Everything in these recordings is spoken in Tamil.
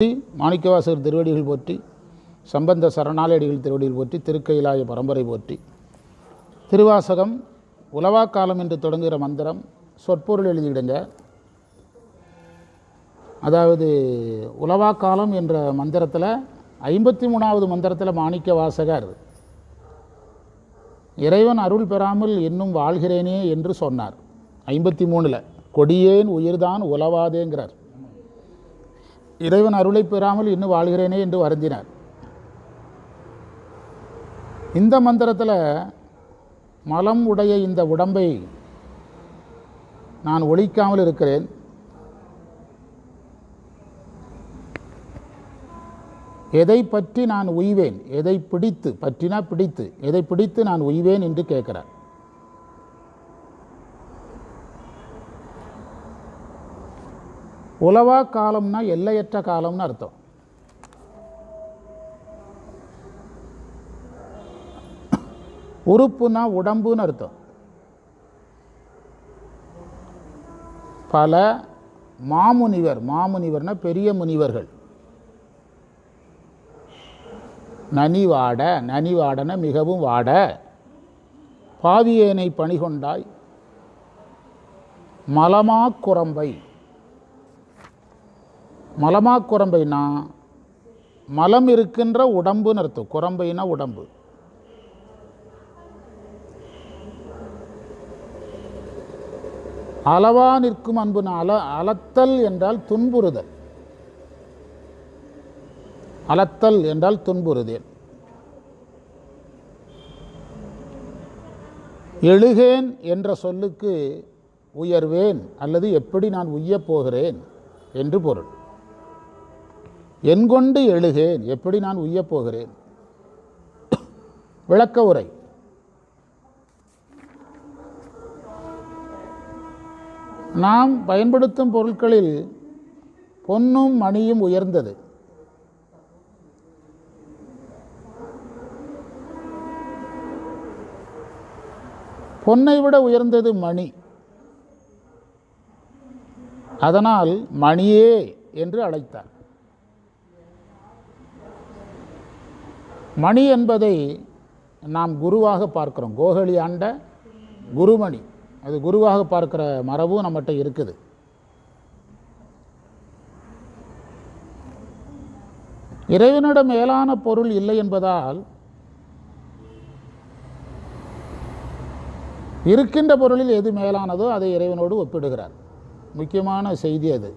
போற்றி மாணிக்கவாசகர் திருவடிகள் போற்றி சம்பந்த சரணாலடிகள் திருவடிகள் போற்றி திருக்கையிலாய பரம்பரை போற்றி. திருவாசகம் உலவா காலம் என்று தொடங்குகிற மந்திரம் சொற்பொருள் எழுதிவிடுங்க. அதாவது உலவா காலம் என்ற மந்திரத்தில் ஐம்பத்தி மூணாவது மந்திரத்தில் மாணிக்க வாசகர் இறைவன் அருள் பெறாமல் இன்னும் வாழ்கிறேனே என்று சொன்னார். ஐம்பத்தி மூணில் கொடியேன் உயிர்தான் உலவாதேங்கிறார். இறைவன் அருளை பெறாமல் இன்னும் வாழ்கிறேனே என்று வருந்தினார். இந்த மந்திரத்தில் மலம் உடைய இந்த உடம்பை நான் ஒழிக்காமல் இருக்கிறேன். எதை பற்றி நான் உய்வேன்? எதை பிடித்து? பற்றினா பிடித்து. எதை பிடித்து நான் உய்வேன் என்று கேட்கிறார். உலவா காலம்னா எல்லையற்ற காலம்னு அர்த்தம். உறுப்புனா உடம்புன்னு அர்த்தம். பல மாமுனிவர் மாமுனிவர்னா பெரிய முனிவர்கள். நனி வாட நனி மிகவும் வாட. பாவியேனை பணிகொண்டாய் மலமாக்குரம்பை குரம்பை மலமா குரம்பைனா மலம் இருக்கின்ற உடம்புன்னு அர்த்தம். குரம்பைனா உடம்பு. அளவா நிற்கும் அன்புனா அல அலத்தல் என்றால் துன்புறுதல். அலத்தல் என்றால் துன்புறுதல். எழுகேன் என்ற சொல்லுக்கு உயர்வேன் அல்லது எப்படி நான் உய்யப் போகிறேன் என்று பொருள். என்கொண்டு எழுகேன் எப்படி நான் உய்யப் போகிறேன்? விளக்க உரை. நாம் பயன்படுத்தும் பொருட்களில் பொன்னும் மணியும் உயர்ந்தது. பொன்னை விட உயர்ந்தது மணி. அதனால் மணியே என்று அழைத்தார். மணி என்பதை நாம் குருவாக பார்க்கிறோம். கோகலி ஆண்ட குருமணி. அது குருவாக பார்க்கிற மரபும் நம்மகிட்ட இருக்குது. இறைவனிடம் மேலான பொருள் இல்லை என்பதால் இருக்கின்ற பொருளில் எது மேலானதோ அதை இறைவனோடு ஒப்பிடுகிறார். முக்கியமான செய்தி அது.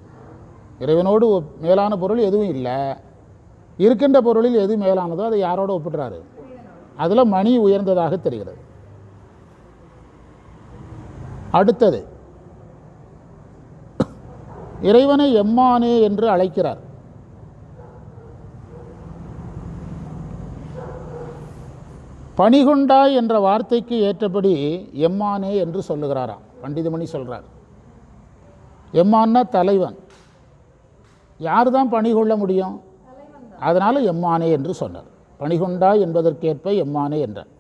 இறைவனோடு ஒப்- மேலான பொருள் எதுவும் இல்லை. இருக்கின்ற பொருளில் எது மேலானதோ அதை யாரோடு ஒப்பிடுறாரு? அதில் மணி உயர்ந்ததாக தெரிகிறது. அடுத்தது இறைவனை எம்மானே என்று அழைக்கிறார். பணிகொண்டாய் என்ற வார்த்தைக்கு ஏற்றபடி எம்மானே என்று சொல்லுகிறாராம். பண்டிதமணி சொல்கிறார் எம்மான்னா தலைவன். யார் தான் பணி கொள்ள முடியும்? அதனால் எம்மானே என்று சொன்னார். பணிகொண்டா என்பதற்கேற்ப எம்மானே என்றார்.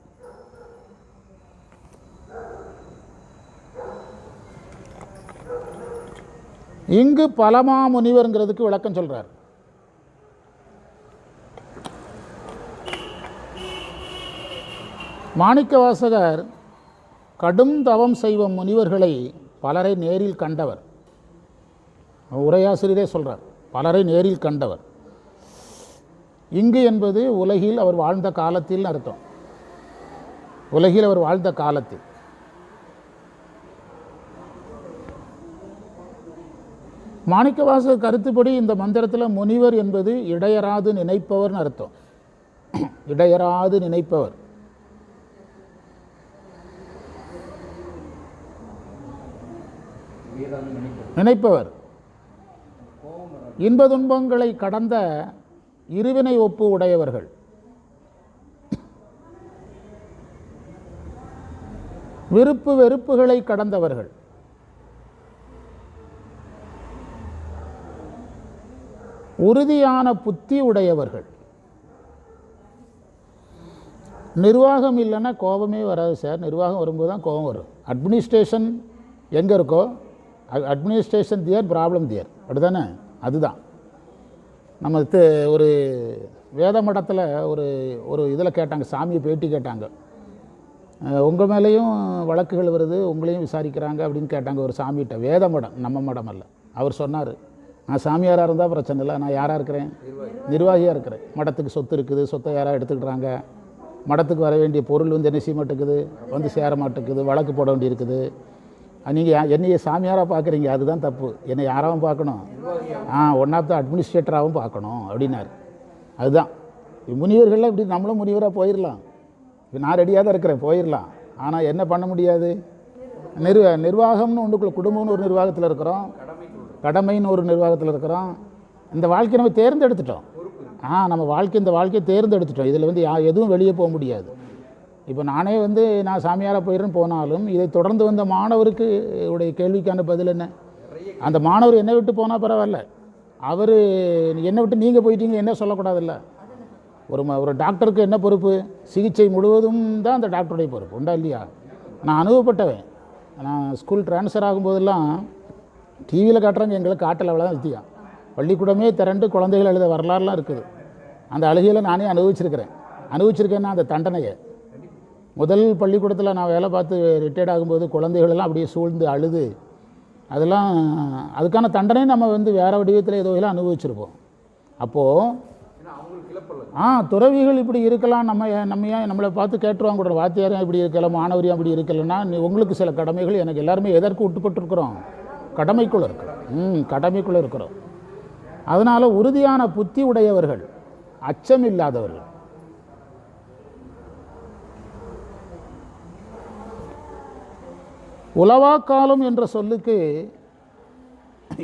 இங்கு பலமா முனிவருங்கிறதுக்கு விளக்கம் சொல்கிறார் மாணிக்கவாசகர் கடும் தவம் செய்வ முனிவர்களை பலரை நேரில் கண்டவர். உரையாசிரியரே சொல்கிறார் பலரை நேரில் கண்டவர். இங்கு என்பது உலகில் அவர் வாழ்ந்த காலத்தில் அர்த்தம். உலகில் அவர் வாழ்ந்த காலத்தில். மாணிக்கவாசர் கருத்துப்படி இந்த மந்திரத்தில் முனிவர் என்பது இடையராது நினைப்பவர்னு அர்த்தம். இடையராது நினைப்பவர். நினைப்பவர். இன்ப துன்பங்களை கடந்த இருவினை ஒப்பு உடையவர்கள். விருப்பு வெறுப்புகளை கடந்தவர்கள். உறுதியான புத்தி உடையவர்கள். நிர்வாகம் இல்லைன்னா கோபமே வராது சார். நிர்வாகம் வரும்போது தான் கோபம் வரும். அட்மினிஸ்ட்ரேஷன் எங்கே இருக்கோ அட்மினிஸ்ட்ரேஷன் தியர் ப்ராப்ளம் தியர் அப்படிதானே அதுதான். நம்ம ஒரு வேத மடத்தில் ஒரு ஒரு இதில் கேட்டாங்க சாமியை பேட்டி கேட்டாங்க. உங்கள் மேலேயும் வழக்குகள் வருது உங்களையும் விசாரிக்கிறாங்க அப்படின்னு கேட்டாங்க ஒரு சாமிகிட்ட. வேத மடம் நம்ம மடம் அல்ல. அவர் சொன்னார் நான் சாமியாராக இருந்தால் பிரச்சனை இல்லை நான் யாராக இருக்கிறேன்? நிர்வாகியாக இருக்கிறேன். மடத்துக்கு சொத்து இருக்குது சொத்தை யாராக எடுத்துக்கிறாங்க மடத்துக்கு வர வேண்டிய பொருள் வந்து என்ன செய்ய மாட்டேங்குது? வந்து சேர மாட்டேங்குது வழக்கு போட வேண்டியிருக்குது. நீங்கள் என்னைய சாமியாராக பார்க்குறீங்க அதுதான் தப்பு. என்னை யாராவும் பார்க்கணும். ஆ ஒன் ஆஃப் த அட்மினிஸ்ட்ரேட்டராகவும் பார்க்கணும் அப்படின்னாரு. அதுதான். முனிவர்கள்லாம் இப்படி நம்மளும் முனிவராக போயிடலாம் இப்போ நான் ரெடியாக தான் இருக்கிறேன் போயிடலாம் ஆனால் என்ன பண்ண முடியாது? நிர்வ நிர்வாகம்னு ஒன்றுக்குள்ள குடும்பம்னு ஒரு நிர்வாகத்தில் இருக்கிறோம். கடமைன்னு ஒரு நிர்வாகத்தில் இருக்கிறோம். இந்த வாழ்க்கையை நம்ம தேர்ந்தெடுத்துட்டோம். ஆ நம்ம வாழ்க்கை இந்த வாழ்க்கையை தேர்ந்தெடுத்துட்டோம். இதில் வந்து யா எதுவும் வெளியே போக முடியாது. இப்போ நானே வந்து நான் சாமியாராக போயிடுறேன்னு போனாலும் இதை தொடர்ந்து வந்த மாணவருக்கு உடைய கேள்விக்கான பதில் என்ன? அந்த மாணவர் என்னை விட்டு போனால் பரவாயில்ல. அவர் என்னை விட்டு நீங்கள் போயிட்டீங்க என்ன சொல்லக்கூடாதுல்ல? ஒரு ம- ஒரு டாக்டருக்கு என்ன பொறுப்பு? சிகிச்சை முழுவதும் தான் அந்த டாக்டருடைய பொறுப்பு உண்டா இல்லையா? நான் அனுபவப்பட்டவன். நான் ஸ்கூல் ட்ரான்ஸ்ஃபர் ஆகும்போதெல்லாம் டிவியில் காட்டுறாங்க எங்களுக்கு காட்டல் அவ்வளோ தான் வித்தியா. பள்ளிக்கூடமே திரண்டு குழந்தைகள் எழுத வரலாறுலாம் இருக்குது. அந்த அழுகையில் நானே அனுபவிச்சிருக்கிறேன். அனுபவிச்சிருக்கேன்னா அந்த தண்டனையை. முதல் பள்ளிக்கூடத்தில் நான் வேலை பார்த்து ரிட்டையர்ட் ஆகும்போது குழந்தைகளெல்லாம் அப்படியே சூழ்ந்து அழுது. அதெல்லாம் அதுக்கான தண்டனை நம்ம வந்து வேறு வடிவத்தில் ஏதோ எல்லாம் அனுபவிச்சிருப்போம். அப்போது ஆ துறவிகள் இப்படி இருக்கலாம் நம்ம ஏன் நம்ம ஏன் நம்மளை பார்த்து கேட்டுருவாங்க கூட வாத்தியாரும் இப்படி இருக்கலாம் மாணவரியம் அப்படி இருக்கலைன்னா நீ உங்களுக்கு சில கடமைகள் எனக்கு எல்லாருமே எதற்கு உட்பட்டுருக்குறோம்? கடமைக்குள்ள இருக்கிறோம். ம் கடமைக்குள்ளே இருக்கிறோம். அதனால் உறுதியான புத்தி உடையவர்கள் அச்சம் இல்லாதவர்கள். உலவா காலம் என்ற சொல்லுக்கு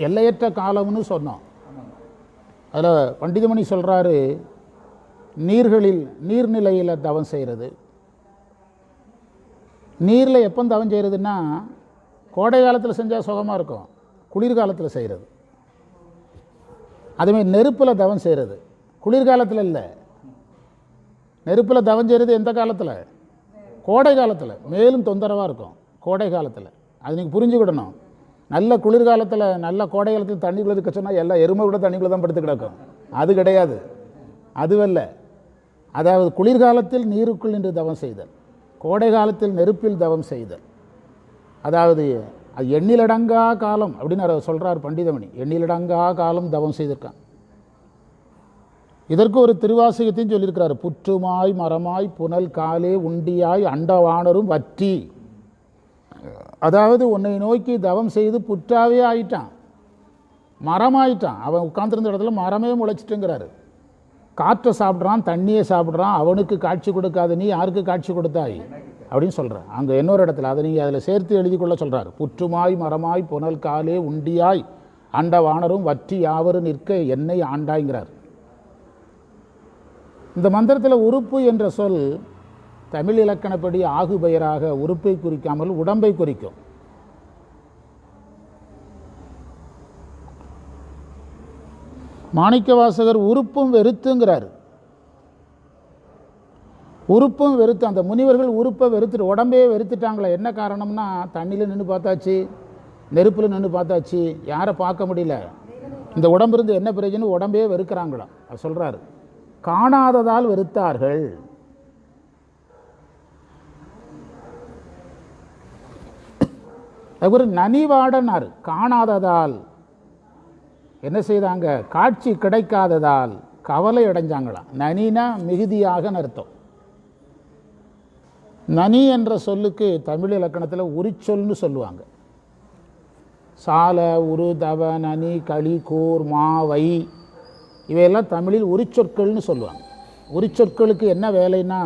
எல்லையற்ற காலம்னு சொன்னோம். அதில் பண்டிதமணி சொல்கிறாரு நீர்களில் நீர்நிலையில் தவம் செய்கிறது நீரில் எப்போ தவம் செய்கிறதுன்னா கோடை காலத்தில் செஞ்சால் சுகமாக இருக்கும் குளிர்காலத்தில் செய்கிறது அதுமாரி நெருப்பில் தவம் செய்கிறது குளிர்காலத்தில் இல்லை. நெருப்பில் தவம் செய்கிறது எந்த காலத்தில்? கோடை காலத்தில் மேலும் தொந்தரவாக இருக்கும். கோடை காலத்தில். அது நீங்கள் புரிஞ்சுக்கிடணும். நல்ல குளிர்காலத்தில் நல்ல கோடை காலத்தில் தண்ணி இருக்க சொன்னால் எல்லா எருமை கூட தண்ணிக்குள்ளே தான் படுத்து கிடக்கும். அது கிடையாது. அதுவல்ல. அதாவது குளிர்காலத்தில் நீருக்குள் நின்று தவம் செய்தல். கோடை காலத்தில் நெருப்பில் தவம் செய்தல். அதாவது அது எண்ணிலடங்கா காலம் அப்படின்னு அவர் சொல்கிறார் பண்டிதமணி. எண்ணிலடங்கா காலம் தவம் செய்திருக்கான். இதற்கு ஒரு திருவாசகத்தையும் சொல்லியிருக்கிறார். புற்றுமாய் மரமாய் புனல் காலே உண்டியாய் அண்டவானரும் வற்றி. அதாவது உன்னை நோக்கி தவம் செய்து புற்றாவே ஆயிட்டான். மரமாயிட்டான். அவன் உட்காந்துருந்த இடத்துல மரமே முளைச்சிட்டுங்கிறாரு. காற்றை சாப்பிட்றான் தண்ணியை சாப்பிட்றான் அவனுக்கு காட்சி கொடுக்காத நீ யாருக்கு காட்சி கொடுத்தாய்? அப்படின்னு சொல்கிறான் அங்கே இன்னொரு இடத்துல அதை நீங்கள் அதில் சேர்த்து எழுதி கொள்ள சொல்கிறார் புற்றுமாய் மரமாய் புனல் காலே உண்டியாய் அண்ட வானரும் வற்றி யாவரும் நிற்க என்னை ஆண்டாய்ங்கிறார். இந்த மந்திரத்தில் உறுப்பு என்ற சொல் தமிழ் இலக்கணப்படி ஆகு பெயராக உறுப்பை குறிக்காமல் உடம்பை குறிக்கும். மாணிக்கவாசகர் உறுப்பும் வெறுத்துங்கிறார். உறுப்பும் வெறுத்து அந்த முனிவர்கள் உறுப்பை வெறுத்துட்டு உடம்பே வெறுத்துட்டாங்களே என்ன காரணம்னா தண்ணியில் நின்று பார்த்தாச்சு நெருப்பில் நின்று பார்த்தாச்சு யாரை பார்க்க முடியல. இந்த உடம்பு இருந்து என்ன பிரயோஜனம்? உடம்பே வெறுக்கிறாங்களாம். அவர் சொல்கிறாரு காணாததால் வெறுத்தார்கள். அவர் நனிவாடனார் காணாததால். என்ன செய்தாங்க? காட்சி கிடைக்காததால் கவலை அடைஞ்சாங்களாம் நனினா மிகுதியாக அர்த்தம். நனி என்ற சொல்லுக்கு தமிழ் இலக்கணத்தில் உரிச்சொல்னு சொல்லுவாங்க. சால உரு தவ நனி களி கூர் மா வை இவையெல்லாம் தமிழில் உரிச்சொற்கள்னு சொல்லுவாங்க. உரிச்சொற்களுக்கு என்ன வேலைன்னா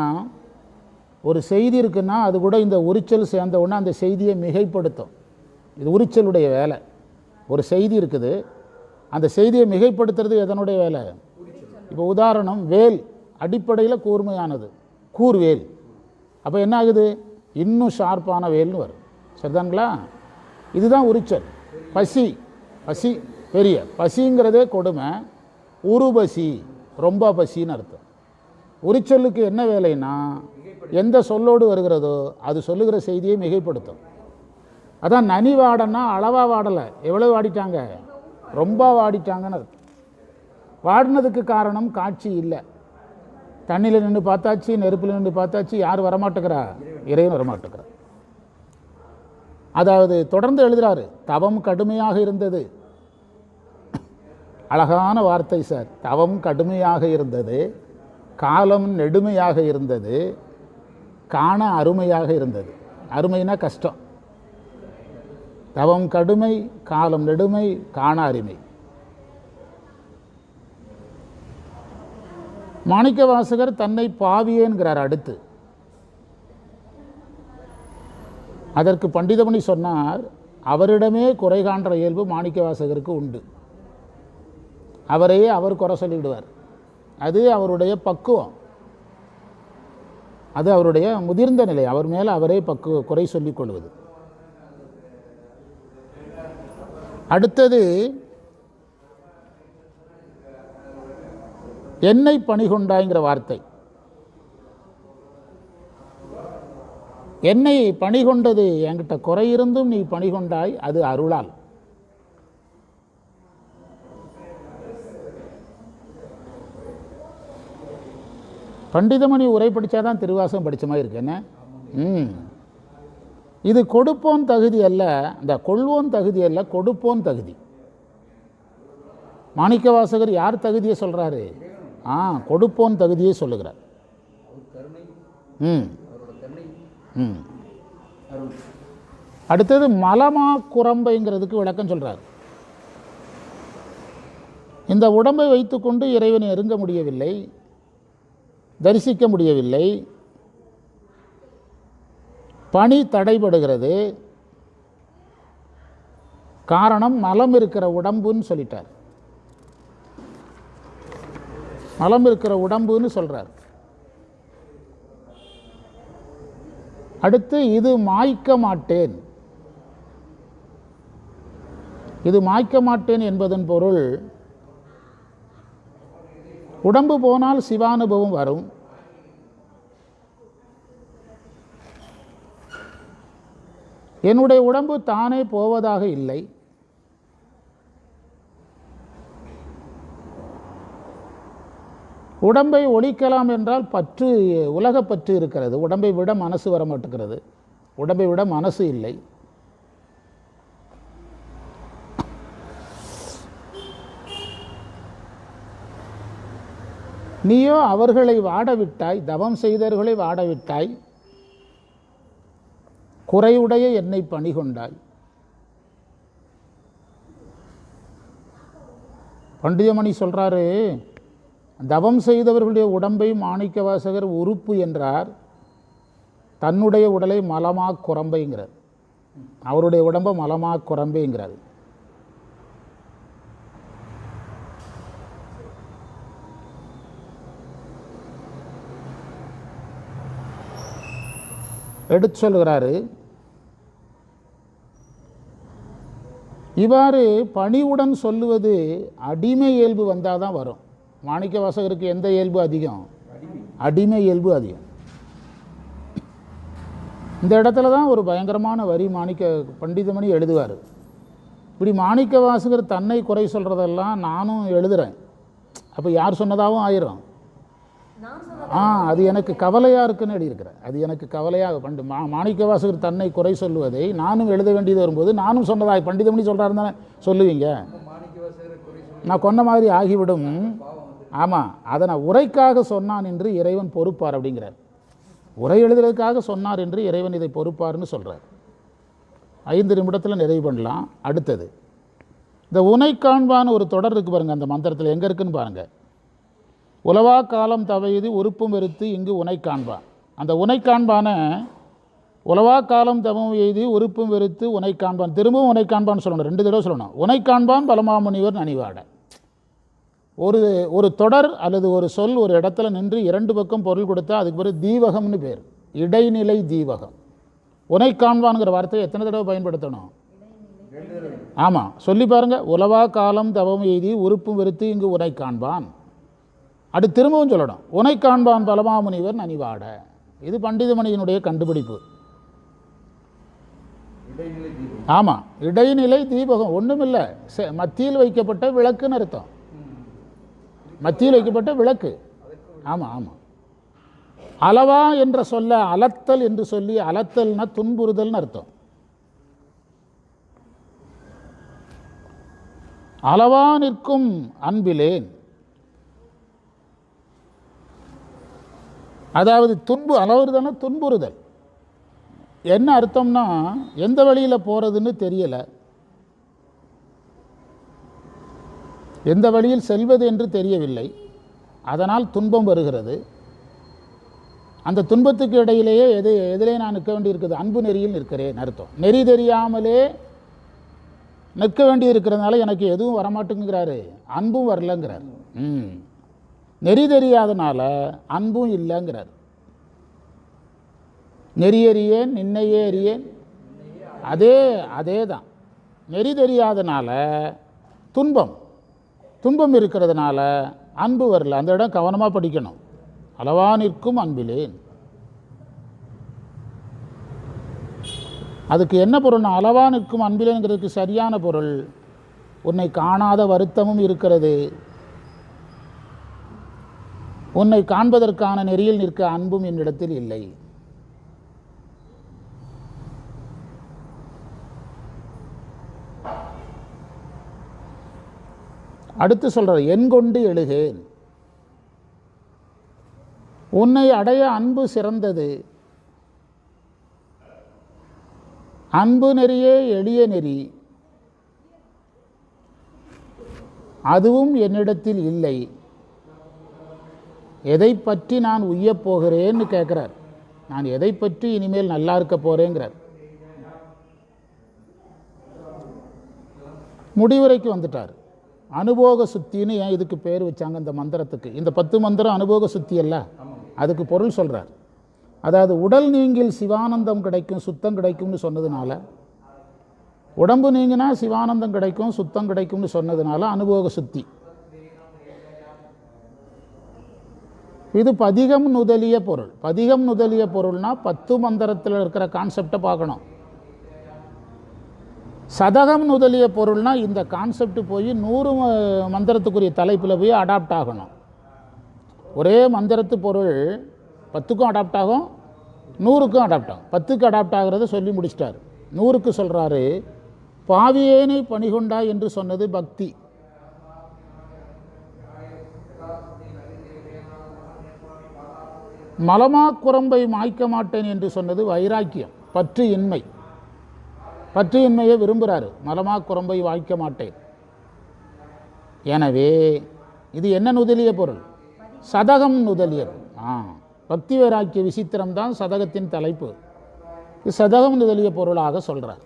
ஒரு செய்தி இருக்குன்னா அது கூட இந்த உரிச்சல் சேர்ந்த உடனே அந்த செய்தியை மிகைப்படுத்தும். இது உரிச்சலுடைய வேலை. ஒரு செய்தி இருக்குது. அந்த செய்தியை மிகைப்படுத்துறது எதனுடைய வேலை? இப்போ உதாரணம் வேல் அடிப்படையில் கூர்மையானது. கூர்வேல் அப்போ என்ன ஆகுது? இன்னும் ஷார்ப்பான வேல்னு வரும். சரிதாங்களா இதுதான் உரிச்சல். பசி. பசி பெரிய. பசிங்கிறதே கொடுமை. உருபசி ரொம்ப பசின்னு அர்த்தம். உரிச்சலுக்கு என்ன வேலைன்னா எந்த சொல்லோடு வருகிறதோ அது சொல்லுகிற செய்தியை மிகைப்படுத்தும். அதான் நனி வாடன்னா அளவாக வாடலை. எவ்வளோ வாடிட்டாங்க? ரொம்ப வாடிட்டாங்கன்னு. வாடினதுக்கு காரணம் காட்சி இல்லை. தண்ணியில் நின்று பார்த்தாச்சு நெருப்பில் நின்று பார்த்தாச்சு யார் வரமாட்டேங்கிறா? இறைவன் வரமாட்டேங்கிறா அதாவது தொடர்ந்து எழுதுறாரு தவம் கடுமையாக இருந்தது. அழகான வார்த்தை சார் தவம் கடுமையாக இருந்தது காலம் நெடுமையாக இருந்தது காண அருமையாக இருந்தது. அருமைனா கஷ்டம். தவம் கடுமை காலம் நெடுமை காணாரிமை. அருமை மாணிக்க வாசகர் தன்னை பாவியேன்கிறார் அடுத்து. அதற்கு பண்டிதமணி சொன்னார் அவரிடமே குறை காண்ற இயல்பு மாணிக்க வாசகருக்கு உண்டு. அவரையே அவர் குறை சொல்லிவிடுவார் அது அவருடைய பக்குவம். அது அவருடைய முதிர்ந்த நிலை. அவர் மேலே அவரே பக்குவ குறை சொல்லிக் கொள்வது. அடுத்தது என்னை பணிகொண்டாய்ங்கிற வார்த்தை. என்னை பணிகொண்டது என்கிட்ட குறை இருந்தும் நீ பணிகொண்டாய் அது அருளால். பண்டிதமணி உரை படித்தாதான் திருவாசகம் படித்த மாதிரி இருக்கு என்ன? ம். இது கொடுப்போன் தகுதி அல்ல இந்த கொள்வோன் தகுதி அல்ல கொடுப்போன் தகுதி. மாணிக்கவாசகர் யார் தகுதியை சொல்கிறாரு ஆ கொடுப்போன் தகுதியை சொல்லுகிறார். ம். ம். அடுத்தது மலமா குரம்பைங்கிறதுக்கு விளக்கம் சொல்கிறார் இந்த உடம்பை வைத்துக்கொண்டு இறைவனை நெருங்க முடியவில்லை தரிசிக்க முடியவில்லை பணி தடைபடுகிறது. காரணம் மலம் இருக்கிற உடம்புன்னு சொல்லிட்டார். மலம் இருக்கிற உடம்புன்னு சொல்கிறார் அடுத்து இது மாய்க்க மாட்டேன். இது மாய்க்க மாட்டேன் என்பதன் பொருள் உடம்பு போனால் சிவானுபவம் வரும். என்னுடைய உடம்பு தானே போவதாக இல்லை. உடம்பை ஒழிக்கலாம் என்றால் பற்று உலகப் பற்று இருக்கிறது. உடம்பை விட மனசு வர மாட்டேங்கிறது. உடம்பை விட மனசு இல்லை. நீயோ அவர்களை வாடவிட்டாய் தவம் செய்தவர்களை வாடவிட்டாய் குறையுடைய என்னை பணிகொண்டாய். பண்டிதமணி சொல்கிறாரு தவம் செய்தவர்களுடைய உடம்பை மாணிக்க வாசகர் உறுப்பு என்றார். தன்னுடைய உடலை மலமாக குரம்பைங்கிறார். அவருடைய உடம்பை மலமாக குரம்பைங்கிறார். எடுத்து சொல்கிறாரு இவ்வாறு பணிவுடன் சொல்லுவது அடிமை இயல்பு வந்தால் தான் வரும். மாணிக்க வாசகருக்கு எந்த இயல்பு அதிகம்? அடிமை இயல்பு அதிகம். இந்த இடத்துல தான் ஒரு பயங்கரமான வரி மாணிக்க பண்டிதமணி எழுதுவார். இப்படி மாணிக்க வாசகர் தன்னை குறை சொல்கிறதெல்லாம் நானும் எழுதுகிறேன் அப்போ யார் சொன்னதாகவும் ஆயிரும். ஆ அது எனக்கு கவலையாக இருக்குன்னு எழுதியிருக்கிறேன் அது எனக்கு கவலையாக பண்டு மா மாணிக்க வாசகர் தன்னை குறை சொல்லுவதை நானும் எழுத வேண்டியது வரும்போது நானும் சொன்னதாய் பண்டிதமணி சொல்கிறாரு தானே சொல்லுவீங்க. நான் கொன்ன மாதிரி ஆகிவிடும். ஆமாம் அதை நான் உரைக்காக சொன்னான் என்று இறைவன் பொறுப்பார் அப்படிங்கிறார். உரை எழுதுறதுக்காக சொன்னார் என்று இறைவன் இதை பொறுப்பார்னு சொல்கிறார் ஐந்து நிமிடத்தில் நிறைவு பண்ணலாம். அடுத்தது இந்த உனை காண்பான்னு ஒரு தொடர் இருக்கு பாருங்கள் அந்த மந்திரத்தில். எங்கே இருக்குன்னு பாருங்கள் உலவா காலம் தவையது உறுப்பும் வெறுத்து இங்கு உனை காண்பான் அந்த உனை காண்பான உலவா காலம் தவம் எய்து உறுப்பும் வெறுத்து உனை காண்பான். திரும்பவும் உனை காண்பான்னு சொல்லணும். ரெண்டு தடவை சொல்லணும். உனை காண்பான் பலமாமுனிவர் நனிவாட. ஒரு ஒரு தொடர் அல்லது ஒரு சொல் ஒரு இடத்துல நின்று இரண்டு பக்கம் பொருள் கொடுத்தா அதுக்கு பேர் தீவகம்னு பேர். இடைநிலை தீவகம். உனை காண்பான்ங்கிற வார்த்தையை எத்தனை தடவை பயன்படுத்தணும்? ஆமாம் சொல்லி பாருங்க. உலவா காலம் தவம் எய்தி உறுப்பும் வெறுத்து இங்கு உனை காண்பான். அடுத்து திரும்பவும் சொல்லணும். உனை காண்பான் பலமாமுனிவர் நனிவாட. இது பண்டிதமணியினுடைய கண்டுபிடிப்பு. ஆமாம் இடைநிலை தீபகம். ஒன்றுமில்லை மத்தியில் வைக்கப்பட்ட விளக்குன்னு அர்த்தம். மத்தியில் வைக்கப்பட்ட விளக்கு. ஆமாம் ஆமாம் அளவா என்ற சொல்ல அலத்தல் என்று சொல்லி அலத்தல்னா துன்புறுதல்னு அர்த்தம். அளவா நிற்கும் அன்பிலேன் அதாவது துன்பு அளவுறுதான துன்புறுதல். என்ன அர்த்தம்னா எந்த வழியில் போகிறதுன்னு தெரியலை. எந்த வழியில் செல்வது என்று தெரியவில்லை. அதனால் துன்பம் வருகிறது. அந்த துன்பத்துக்கு இடையிலேயே எது எதிலே நான் நிற்க வேண்டியிருக்குது அன்பு நெறியில் நிற்கிறேன் அர்த்தம். நெறி தெரியாமலே நிற்க வேண்டி இருக்கிறதுனால எனக்கு எதுவும் வரமாட்டேங்கிறாரு அன்பும் வரலங்கிறார். ம். நெறி தெரியாதனால அன்பும் இல்லைங்கிறார். நெறியறியேன் நின்னையே அறியேன். அதே அதே தான் நெறி தெரியாதனால துன்பம். துன்பம் இருக்கிறதுனால அன்பு வரல. அந்த இடம் கவனமாக படிக்கணும். அளவா நிற்கும் அன்பிலேன் அதுக்கு என்ன பொருள்னா அளவா நிற்கும் அன்பிலேங்கிறதுக்கு சரியான பொருள் உன்னை காணாத வருத்தமும் இருக்கிறது. உன்னை காண்பதற்கான நெறியில் நிற்க அன்பும் என்னிடத்தில் இல்லை. அடுத்து சொல்கிற என் கொண்டு எழுகேன். உன்னை அடைய அன்பு சிறந்தது. அன்பு நெறியே எளிய நெறி. அதுவும் என்னிடத்தில் இல்லை. எதை பற்றி நான் உய்யப் போகிறேன்னு கேட்குறார் நான் எதை பற்றி இனிமேல் நல்லா இருக்க போகிறேங்கிறார் முடிவுரைக்கு வந்துட்டார். அனுபோக சுத்தின்னு ஏன் இதுக்கு பேர் வச்சாங்க இந்த மந்திரத்துக்கு? இந்த பத்து மந்திரம் அனுபோக சுத்தி அல்ல. அதுக்கு பொருள் சொல்கிறார் அதாவது உடல் நீங்கில் சிவானந்தம் கிடைக்கும் சுத்தம் கிடைக்கும்னு சொன்னதுனால உடம்பு நீங்கினா சிவானந்தம் கிடைக்கும் சுத்தம் கிடைக்கும்னு சொன்னதுனால அனுபோக சுத்தி. இது பதிகம் நுதலிய பொருள். பதிகம் நுதலிய பொருள்னா பத்து மந்திரத்தில் இருக்கிற கான்செப்டை பார்க்கணும். சதகம் நுதலிய பொருள்னா இந்த கான்செப்ட் போய் நூறு மந்திரத்துக்குரிய தலைப்பில் போய் அடாப்ட் ஆகணும். ஒரே மந்திரத்து பொருள் பத்துக்கும் அடாப்ட் ஆகும் நூறுக்கும் அடாப்ட் ஆகும். பத்துக்கு அடாப்ட் ஆகிறத சொல்லி முடிச்சிட்டார். நூறுக்கு சொல்கிறாரு பாவியேனை பணிகொண்டா என்று சொன்னது பக்தி. மலமா குரம்பை மாய்க்க மாட்டேன் என்று சொன்னது வைராக்கியம் பற்று இன்மை பற்று இன்மையை விரும்புகிறாரு மலமா குரம்பை வாய்க்க மாட்டேன். எனவே இது என்ன நுதலிய பொருள்? சதகம் நுதலியது ஆ பக்தி வைராக்கிய விசித்திரம் தான் சதகத்தின் தலைப்பு. இது சதகம் நுதலிய பொருளாக சொல்கிறார்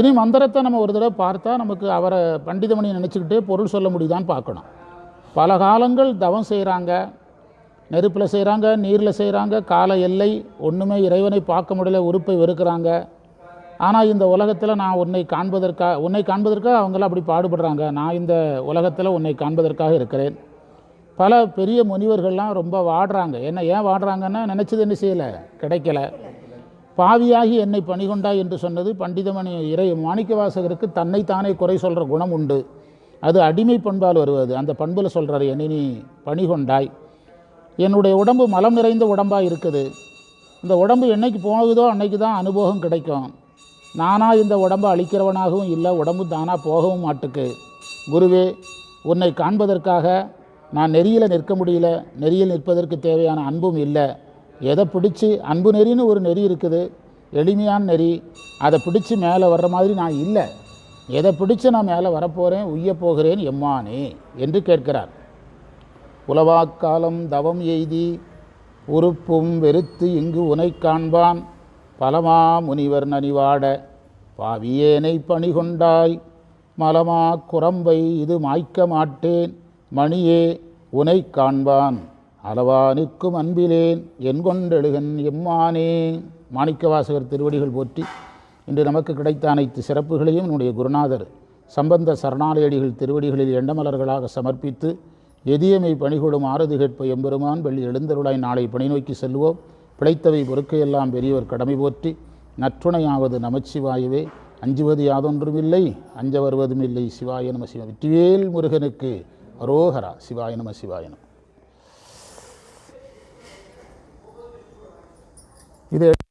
இனி மந்திரத்தை நம்ம ஒரு தடவை பார்த்தா நமக்கு அவரை பண்டிதமணி நினச்சிக்கிட்டே பொருள் சொல்ல முடியுதான்னு பார்க்கணும். பல காலங்கள் தவம் செய்கிறாங்க நெருப்பில் செய்கிறாங்க நீரில் செய்கிறாங்க கால எல்லை ஒன்றுமே இறைவனை பார்க்க முடியல உறுப்பை வெறுக்கிறாங்க. ஆனால் இந்த உலகத்தில் நான் உன்னை காண்பதற்காக உன்னை காண்பதற்காக அவங்களாம் அப்படி பாடுபடுறாங்க. நான் இந்த உலகத்தில் உன்னை காண்பதற்காக இருக்கிறேன். பல பெரிய முனிவர்கள்லாம் ரொம்ப வாடுறாங்க. என்ன ஏன் வாடுறாங்கன்னா நினச்சது என்ன செய்யலை? கிடைக்கல. பாவியாகி என்னை பணிகொண்டா என்று சொன்னது பண்டிதமணி இறை மாணிக்கவாசகருக்கு தன்னைத்தானே குறை சொல்கிற குணம் உண்டு. அது அடிமை பண்பால் வருவது. அந்த பண்பில் சொல்கிறார் என்னை நீ பணிகொண்டாய். என்னுடைய உடம்பு மலம் நிறைந்த உடம்பாக இருக்குது. இந்த உடம்பு என்னைக்கு போகுதோ அன்னைக்கு தான் அனுபவம் கிடைக்கும். நானாக இந்த உடம்பை அழிக்கிறவனாகவும் இல்லை உடம்பு தானாக போகவும் மாட்டுக்கு. குருவே உன்னை காண்பதற்காக நான் நெறியில் நிற்க முடியல நெறியில் நிற்பதற்கு தேவையான அன்பும் இல்லை. எதை பிடிச்சி அன்பு நெறின்னு ஒரு நெறி இருக்குது. எளிமையான நெறி. அதை பிடிச்சி மேலே வர்ற மாதிரி நான் இல்லை. எதை பிடிச்சி நான் மேலே வரப்போகிறேன் உய்ய போகிறேன் எம்மானே என்று கேட்கிறார். உலவாக்காலம் தவம் எய்தி உறுப்பும் வெறுத்து இங்கு உனை காண்பான் பலமா முனிவர் நனிவாட பாவியேனை பணி கொண்டாய் மலமா குரம்பை இது மாய்க்க மாட்டேன் மணியே உனை காண்பான் அளவா நிற்கும் அன்பிலேன் என் கொண்டெழுகன் எம்மானே. மாணிக்கவாசகர் திருவடிகள் போற்றி இன்று நமக்கு கிடைத்த அனைத்து சிறப்புகளையும் என்னுடைய குருநாதர் சம்பந்த சரணாலயடிகள் திருவடிகளில் எண்ணமலர்களாக சமர்ப்பித்து எதியமை பணிகொடும் ஆறுது கேட்ப எம்பெருமான் வெள்ளி எழுந்தருளாய் நாளை பணி நோக்கி செல்வோம் பிழைத்தவை பொறுக்கையெல்லாம் பெரியவர் கடமை போற்றி நற்றுணையாவது நமச்சிவாயவே. அஞ்சுவது யாதொன்றுமில்லை அஞ்ச வருவதும் இல்லை. சிவாய நம சிவ. வெற்றிவேல் முருகனுக்கு அரோகரா சிவாய நம சிவாயனம் இது